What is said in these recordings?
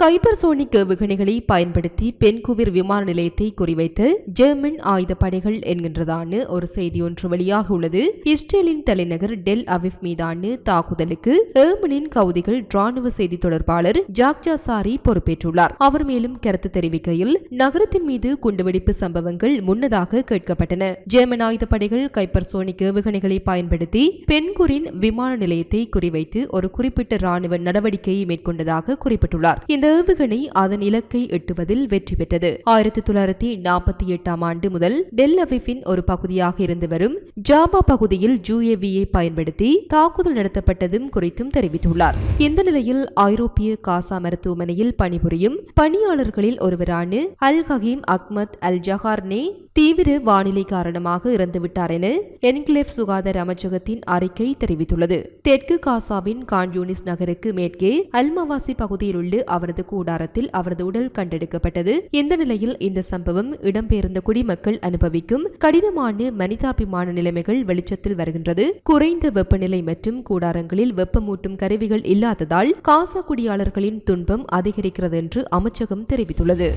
கைப்பர்சோனிக் ஏவுகணைகளை பயன்படுத்தி பென்குவிர் விமான நிலையத்தை குறிவைத்து ஜெர்மன் ஆயுதப்படைகள் என்கின்றதான ஒரு செய்தி ஒன்று வெளியாக உள்ளது. இஸ்ரேலின் தலைநகர் டெல் அவிஃப் மீதான தாக்குதலுக்கு ஏமனின் கவுதிகள் ராணுவ செய்தி தொடர்பாளர் ஜாக்ஜா சாரி பொறுப்பேற்றுள்ளார். அவர் மேலும் கருத்து தெரிவிக்கையில் நகரத்தின் மீது குண்டுவெடிப்பு சம்பவங்கள் முன்னதாக கேட்கப்பட்டன. ஜெர்மன் ஆயுதப்படைகள் கைப்பர்சோனிக் ஏவுகணைகளை பயன்படுத்தி பென்குரின் விமான நிலையத்தை குறிவைத்து ஒரு குறிப்பிட்ட ராணுவ நடவடிக்கையை மேற்கொண்டதாக குறிப்பிட்டுள்ளார். இந்த ஏவுகணை அதன் இலக்கை எட்டுவதில் வெற்றி பெற்றது. ஆயிரத்தி தொள்ளாயிரத்தி நாற்பத்தி எட்டாம் ஆண்டு முதல் டெல் அவிஃபின் ஒரு பகுதியாக இருந்து வரும் ஜாபா பகுதியில் ஜூஏவியை பயன்படுத்தி தாக்குதல் நடத்தப்பட்டதும் குறித்தும் தெரிவித்துள்ளார். இந்த நிலையில் ஐரோப்பிய காசா மருத்துவமனையில் பணிபுரியும் பணியாளர்களில் ஒருவரான அல் ஹகீம் அக்மத் அல் ஜஹார்னே தீவிர வானிலை காரணமாக இறந்துவிட்டார் என என்கிளேவ் சுகாதார அமைச்சகத்தின் அறிக்கை தெரிவித்துள்ளது. தெற்கு காசாவின் கான்யூனிஸ் நகருக்கு மேற்கே அல்மவாசி பகுதியில் உள்ள அவரது கூடாரத்தில் அவரது உடல் கண்டெடுக்கப்பட்டது. இந்த நிலையில் இந்த சம்பவம் இடம்பெயர்ந்த குடிமக்கள் அனுபவிக்கும் கடினமான மனிதாபிமான நிலைமைகள் வெளிச்சத்தில் வருகின்றது. குறைந்த வெப்பநிலை மற்றும் கூடாரங்களில் வெப்பமூட்டும் கருவிகள் இல்லாததால் காசா குடியாளர்களின் துன்பம் அதிகரிக்கிறது என்று அமைச்சகம் தெரிவித்துள்ளது.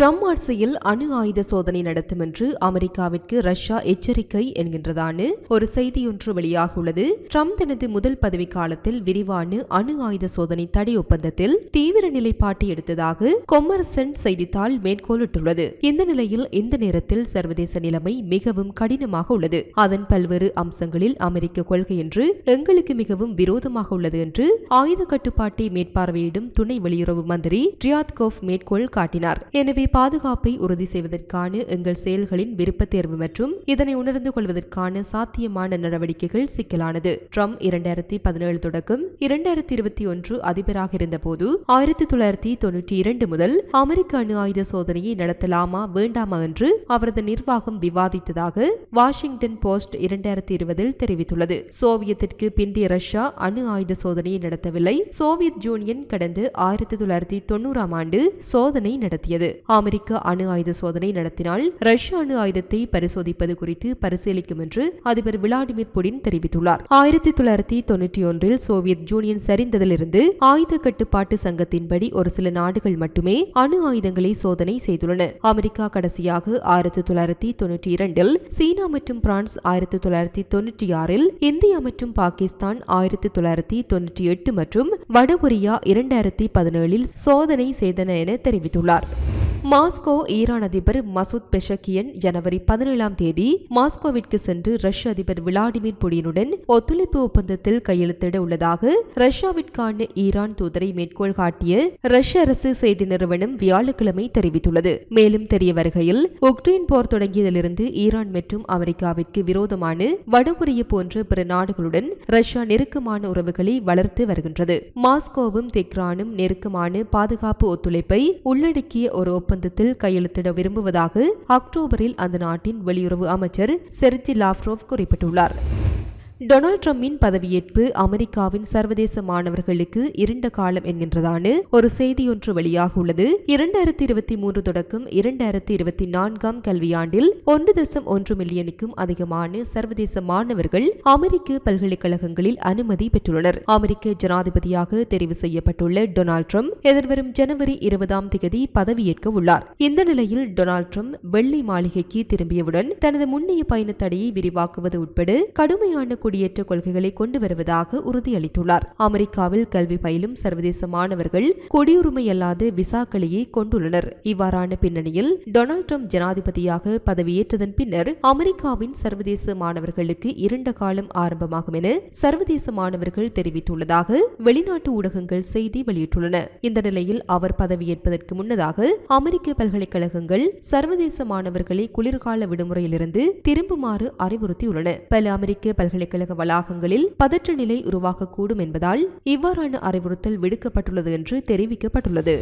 ட்ரம் ஆட்சியில் அணு ஆயுத சோதனை நடத்தும் என்று அமெரிக்காவிற்கு ரஷ்யா எச்சரிக்கை என்கின்றதான ஒரு செய்தியொன்று வெளியாகியுள்ளது. ட்ரம்ப் தனது முதல் பதவிக்காலத்தில் விரிவான அணு ஆயுத சோதனை தடை ஒப்பந்தத்தில் தீவிர நிலை நிலைப்பாட்டை எடுத்ததாக கொமர்சன் செய்தித்தாள் மேற்கோளிட்டுள்ளது. இந்த நிலையில் இந்த நேரத்தில் சர்வதேச நிலைமை மிகவும் கடினமாக உள்ளது. அதன் பல்வேறு அம்சங்களில் அமெரிக்க கொள்கை என்று எங்களுக்கு மிகவும் விரோதமாக உள்ளது என்று ஆயுத கட்டுப்பாட்டை மேற்பார்வையிடும் துணை வெளியுறவு மந்திரி ரியாத் கோஃப் மேற்கோள் காட்டினார். எனவே பாதுகாப்பை உறுதி செய்வதற்கான எங்கள் செயல்களின் விருப்ப தேர்வு மற்றும் இதனை உணர்ந்து கொள்வதற்கான சாத்தியமான நடவடிக்கைகள் சிக்கலானது. ட்ரம்ப் இரண்டாயிரத்தி பதினேழு தொடக்கம் இரண்டாயிரத்தி இருபத்தி ஒன்று அதிபராக இருந்தபோது ஆயிரத்தி தொள்ளாயிரத்தி தொன்னூற்றி இரண்டு முதல் அமெரிக்க அணு ஆயுத சோதனையை நடத்தலாமா வேண்டாமா என்று அவரது நிர்வாகம் விவாதித்ததாக வாஷிங்டன் போஸ்ட் இரண்டாயிரத்தி இருபதில் தெரிவித்துள்ளது. சோவியத்திற்கு பிந்தைய ரஷ்யா அணு ஆயுத சோதனையை நடத்தவில்லை. சோவியத் யூனியன் கடந்த ஆயிரத்தி தொள்ளாயிரத்தி தொண்ணூறாம் ஆண்டு சோதனை நடத்தியது. அமெரிக்க அணு ஆயுத சோதனை நடத்தினால் ரஷ்ய அணு ஆயுதத்தை பரிசோதிப்பது குறித்து பரிசீலிக்கும் என்று அதிபர் விளாடிமிர் புடின் தெரிவித்துள்ளார். ஆயிரத்தி தொள்ளாயிரத்தி தொன்னூற்றி ஒன்றில் சோவியத் யூனியன் சரிந்ததிலிருந்து ஆயுத கட்டுப்பாட்டு சங்கத்தின்படி ஒரு சில நாடுகள் மட்டுமே அணு ஆயுதங்களை சோதனை செய்துள்ளன. அமெரிக்கா கடைசியாக ஆயிரத்தி தொள்ளாயிரத்தி தொன்னூற்றி இரண்டில் சீனா மற்றும் பிரான்ஸ் ஆயிரத்தி தொள்ளாயிரத்தி தொன்னூற்றி ஆறில் இந்தியா மற்றும் பாகிஸ்தான் ஆயிரத்தி தொள்ளாயிரத்தி தொன்னூற்றி எட்டு மற்றும் வடகொரியா இரண்டாயிரத்தி பதினேழில் சோதனை செய்தன என தெரிவித்துள்ளார். மாஸ்கோ ஈரான் அதிபர் மசூத் பெஷக்கியன் ஜனவரி பதினேழாம் தேதி மாஸ்கோவிற்கு சென்று ரஷ்ய அதிபர் விளாடிமிர் புடினுடன் ஒத்துழைப்பு ஒப்பந்தத்தில் கையெழுத்திட உள்ளதாக ரஷ்யாவிற்கான ஈரான் தூதரை மேற்கோள் காட்டிய ரஷ்ய அரசு செய்தி நிறுவனம் வியாழக்கிழமை தெரிவித்துள்ளது. மேலும் தெரிய வருகையில் உக்ரைன் போர் தொடங்கியதிலிருந்து ஈரான் மற்றும் அமெரிக்காவிற்கு விரோதமான வடகொரிய போன்ற பிற நாடுகளுடன் ரஷ்யா நெருக்கமான உறவுகளை வளர்த்து வருகின்றது. மாஸ்கோவும் தெக்ரானும் நெருக்கமான பாதுகாப்பு ஒத்துழைப்பை உள்ளடக்கிய ஒரு ஒப்பந்தம் ஒப்பந்தத்தில் கையெழுத்திட விரும்புவதாக அக்டோபரில் அந்த நாட்டின் வெளியுறவு அமைச்சர் செர்ஜி லாவ்ரோவ் குறிப்பிட்டுள்ளார். டொனால்ட் ட்ரம்பின் பதவியேற்பு அமெரிக்காவின் சர்வதேச மாணவர்களுக்கு இருண்ட காலம் என்கின்றதான ஒரு செய்தியொன்று வெளியாக உள்ளது. இரண்டாயிரத்தி இருபத்தி மூன்று தொடக்கம் இரண்டாயிரத்தி இருபத்தி நான்காம் கல்வியாண்டில் ஒன்று தசம் ஒன்று மில்லியனுக்கும் அதிகமான சர்வதேச மாணவர்கள் அமெரிக்க பல்கலைக்கழகங்களில் அனுமதி பெற்றுள்ளனர். அமெரிக்க ஜனாதிபதியாக தெரிவு செய்யப்பட்டுள்ள டொனால்ட் ட்ரம்ப் எதிர்வரும் ஜனவரி இருபதாம் தேதி பதவியேற்க உள்ளார். இந்த நிலையில் டொனால்ட் ட்ரம்ப் வெள்ளை மாளிகைக்கு திரும்பியவுடன் தனது முன்னைய பயண தடையை விரிவாக்குவது உட்பட கடுமையான குடியேற்ற கொள்கைகளை கொண்டு வருவதாக உறுதியளித்துள்ளார். அமெரிக்காவில் கல்வி பயிலும் சர்வதேச மாணவர்கள் குடியுரிமை அல்லாத விசாக்களையே கொண்டுள்ளனர். இவ்வாறான பின்னணியில் டொனால்ட் ட்ரம்ப் ஜனாதிபதியாக பதவியேற்றதன் பின்னர் அமெரிக்காவின் சர்வதேச மாணவர்களுக்கு இரண்ட காலம் ஆரம்பமாகும் என சர்வதேச மாணவர்கள் தெரிவித்துள்ளதாக வெளிநாட்டு ஊடகங்கள் செய்தி வெளியிட்டுள்ளன. இந்த நிலையில் அவர் பதவியேற்பதற்கு முன்னதாக அமெரிக்க பல்கலைக்கழகங்கள் சர்வதேச மாணவர்களை குளிர்கால விடுமுறையிலிருந்து திரும்புமாறு அறிவுறுத்தியுள்ளன. பல அமெரிக்க பல்கலைக்கழக பல்கலைக்கழக வளாகங்களில் பதற்ற நிலை உருவாகக்கூடும் என்பதால் இவ்வாறான அறிவுறுத்தல் விடுக்கப்பட்டுள்ளது என்று தெரிவிக்கப்பட்டுள்ளது.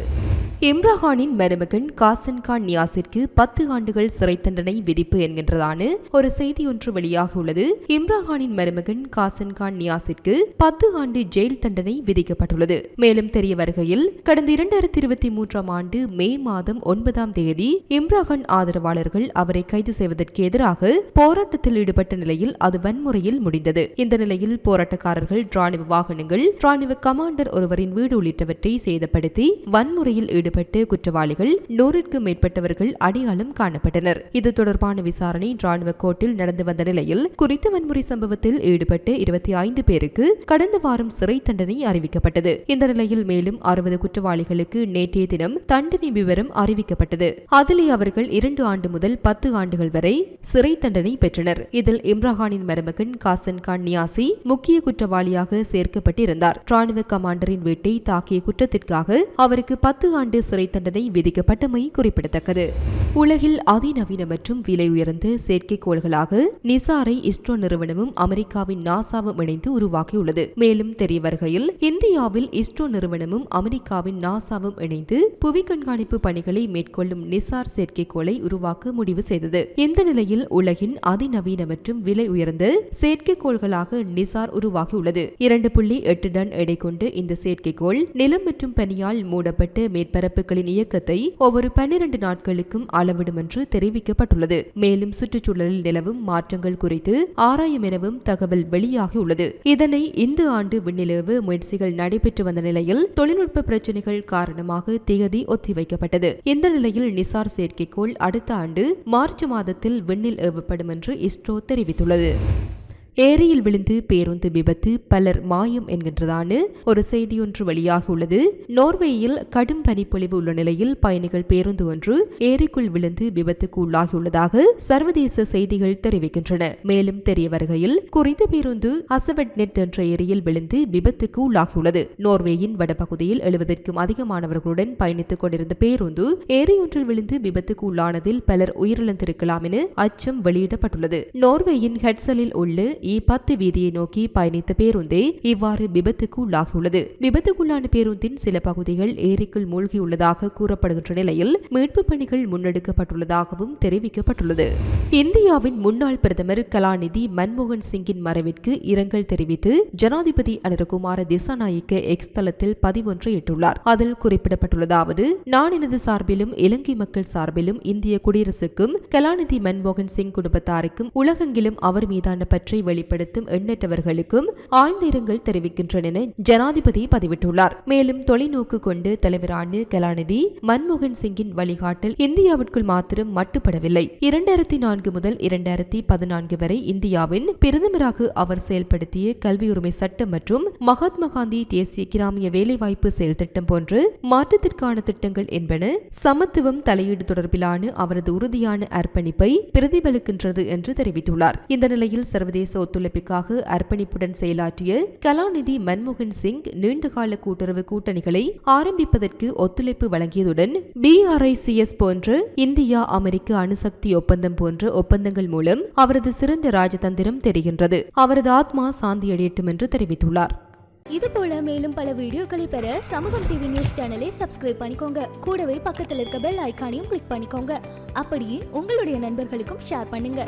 இம்ராகானின் மருமகன் காசன் கான் நியாசிற்கு பத்து ஆண்டுகள் சிறை தண்டனை விதிப்பு என்கின்றதான ஒரு செய்தி ஒன்று உள்ளது. இம்ராஹானின் மருமகன் காசன் கான் நியாசிற்கு பத்து ஆண்டு ஜெயில் தண்டனை விதிக்கப்பட்டுள்ளது. மேலும் தெரிய வருகையில் கடந்த இரண்டாயிரத்தி இருபத்தி மூன்றாம் ஆண்டு மே மாதம் ஒன்பதாம் தேதி இம்ராகான் ஆதரவாளர்கள் அவரை கைது செய்வதற்கு எதிராக போராட்டத்தில் ஈடுபட்ட நிலையில் அது வன்முறையில் முடிந்தது. இந்த நிலையில் போராட்டக்காரர்கள் ராணுவ வாகனங்கள் ராணுவ கமாண்டர் ஒருவரின் வீடு உள்ளிட்டவற்றை சேதப்படுத்தி வன்முறையில் ஈடுபட்டு குற்றவாளிகள் நூறிற்கும் மேற்பட்டவர்கள் அடையாளம் காணப்பட்டனர். இது தொடர்பான விசாரணை ராணுவ கோர்ட்டில் நடந்து வந்த நிலையில் குறித்த வன்முறை சம்பவத்தில் ஈடுபட்டு இருபத்தி ஐந்து பேருக்கு கடந்த வாரம் சிறை தண்டனை அறிவிக்கப்பட்டது. இந்த நிலையில் மேலும் அறுபது குற்றவாளிகளுக்கு நேற்றைய தினம் தண்டனை விவரம் அறிவிக்கப்பட்டது. அதிலே அவர்கள் இரண்டு ஆண்டு முதல் பத்து ஆண்டுகள் வரை சிறை தண்டனை பெற்றனர். இதில் இம்ரஹானின் மருமகன் காசன் கான் நியாசி முக்கிய குற்றவாளியாக சேர்க்கப்பட்டிருந்தார். ராணுவ கமாண்டரின் வீட்டை தாக்கிய குற்றத்திற்காக அவருக்கு பத்து ஆண்டு ஆண்டு சிறை தண்டனை விதிக்கப்பட்டமை குறிப்பிடத்தக்கது. உலகில் அதிநவீன மற்றும் விலை உயர்ந்த செயற்கைக்கோள்களாக நிசாரை இஸ்ரோ நிறுவனமும் அமெரிக்காவின் நாசாவும் இணைந்து உருவாக்கியுள்ளது. மேலும் தெரிய வருகையில் இந்தியாவில் இஸ்ரோ நிறுவனமும் அமெரிக்காவின் நாசாவும் இணைந்து புவி கண்காணிப்பு பணிகளை மேற்கொள்ளும் நிசார் செயற்கைக்கோளை உருவாக்க முடிவு செய்தது. இந்த நிலையில் உலகின் அதிநவீன மற்றும் விலை உயர்ந்த செயற்கைக்கோள்களாக நிசார் உருவாகியுள்ளது. இரண்டு புள்ளி எட்டு டன் எடை கொண்டு இந்த செயற்கைக்கோள் நிலம் மற்றும் பனியால் மூடப்பட்டு மூடப்பட்ட மேற்பரப்புகளின் இயக்கத்தை ஒவ்வொரு பன்னிரண்டு நாட்களுக்கும் அளவிடும் என்று தெரிவிக்கப்பட்டுள்ளது. மேலும் சுற்றுச்சூழலில் நிலவும் மாற்றங்கள் குறித்து ஆராயும் எனவும் தகவல் வெளியாகியுள்ளது. இதனை இந்த ஆண்டு விண்ணிலவு முயற்சிகள் நடைபெற்று வந்த நிலையில் தொழில்நுட்ப பிரச்சினைகள் காரணமாக தேதி ஒத்திவைக்கப்பட்டது. இந்த நிலையில் நிசார் செயற்கைக்கோள் அடுத்த ஆண்டு மார்ச் மாதத்தில் விண்ணில் ஏவப்படும் என்று இஸ்ரோ தெரிவித்துள்ளது. ஏரியில் விழுந்து பேருந்து விபத்து பலர் மாயம் என்கின்றதான ஒரு செய்தியொன்று வெளியாகியுள்ளது நோர்வேயில் கடும் பனிப்பொழிவு உள்ள நிலையில் பயணிகள் பேருந்து ஒன்று ஏரிக்குள் விழுந்து விபத்துக்கு உள்ளாகியுள்ளதாக சர்வதேச செய்திகள் தெரிவிக்கின்றன. மேலும் தெரிய வருகையில் குறித்த பேருந்து அசவட் நெட் என்ற ஏரியில் விழுந்து விபத்துக்கு உள்ளாகியுள்ளது நோர்வேயின் வடபகுதியில் எழுபதற்கும் அதிகமானவர்களுடன் பயணித்துக் கொண்டிருந்த பேருந்து ஏரியொன்றில் விழுந்து விபத்துக்கு உள்ளானதில் பலர் உயிரிழந்திருக்கலாம் என அச்சம் வெளியிடப்பட்டுள்ளது. நோர்வேயின் ஹெட்சலில் உள்ள இ பத்து வீதியை நோக்கி பயணித்த பேருந்தே இவ்வாறு விபத்துக்கு உள்ளாகியுள்ளது விபத்துக்குள்ளான பேருந்தின் சில பகுதிகள் ஏரிக்குள் மூழ்கியுள்ளதாக கூறப்படுகின்ற நிலையில் மீட்பு பணிகள் முன்னெடுக்கப்பட்டுள்ளதாகவும் தெரிவிக்கப்பட்டுள்ளது. இந்தியாவின் முன்னாள் பிரதமர் கலாநிதி மன்மோகன் சிங்கின் மறைவிற்கு இரங்கல் தெரிவித்து ஜனாதிபதி அனிரகுமார திசாநாயக்க எக்ஸ் தளத்தில் பதிவொன்றை இட்டுள்ளார். அதில் குறிப்பிடப்பட்டுள்ளதாவது நான் எனது சார்பிலும் இலங்கை மக்கள் சார்பிலும் இந்திய குடியரசுக்கும் கலாநிதி மன்மோகன் சிங் குடும்பத்தாருக்கும் உலகெங்கிலும் அவர் மீதான பற்றை வெளிப்படுத்தும் எண்ணற்றவர்களுக்கும் ஆழ்ந்த இரங்கல் தெரிவிக்கின்றன என ஜனாதிபதி பதிவிட்டுள்ளார். மேலும் தொலைநோக்கு கொண்டு தலைவரான கலாநிதி மன்மோகன் சிங்கின் வழிகாட்டல் இந்தியாவிற்குள் மாத்திரம் மட்டுப்படவில்லை. இரண்டாயிரத்தி நான்கு முதல் இரண்டாயிரத்தி பதினான்கு வரை இந்தியாவின் பிரதமராக அவர் செயல்படுத்திய கல்வியுரிமை சட்டம் மற்றும் மகாத்மா காந்தி தேசிய கிராமிய வேலைவாய்ப்பு செயல் திட்டம் போன்று மாற்றத்திற்கான திட்டங்கள் என்பன சமத்துவம் தலையீடு தொடர்பிலான அவரது உறுதியான அர்ப்பணிப்பை பிரதிபலிக்கின்றது என்று தெரிவித்துள்ளார். இந்த நிலையில் சர்வதேச ஒத்துழைப்புக்காக அர்ப்பணிப்புடன் செயலாற்றிய கலாநிதி மன்மோகன் சிங் நீண்டகால கூட்டுறவு கூட்டணிகளை ஆரம்பிப்பதற்கு ஒத்துழைப்பு வழங்கியதுடன் பிஆர்ஐசிஎஸ் போன்ற இந்தியா அமெரிக்க அணுசக்தி ஒப்பந்தம் போன்ற ஒப்பந்தங்கள் மூலம் அவரது சிறந்த ராஜதந்திரம் தெரிகின்றது. அவரது ஆத்மா சாந்தியடையட்டும் என்று தெரிவித்துள்ளார். இது போல மேலும் பல வீடியோக்களை பெற சமூகம் டிவி நியூஸ் சேனலை சப்ஸ்கிரைப் பண்ணிக்கோங்க. கூடவே பக்கத்தில் இருக்க பெல் ஐகானையும் கிளிக் பண்ணிக்கோங்க. அப்படியே உங்களுடைய நண்பர்களுக்கும் ஷேர் பண்ணுங்க.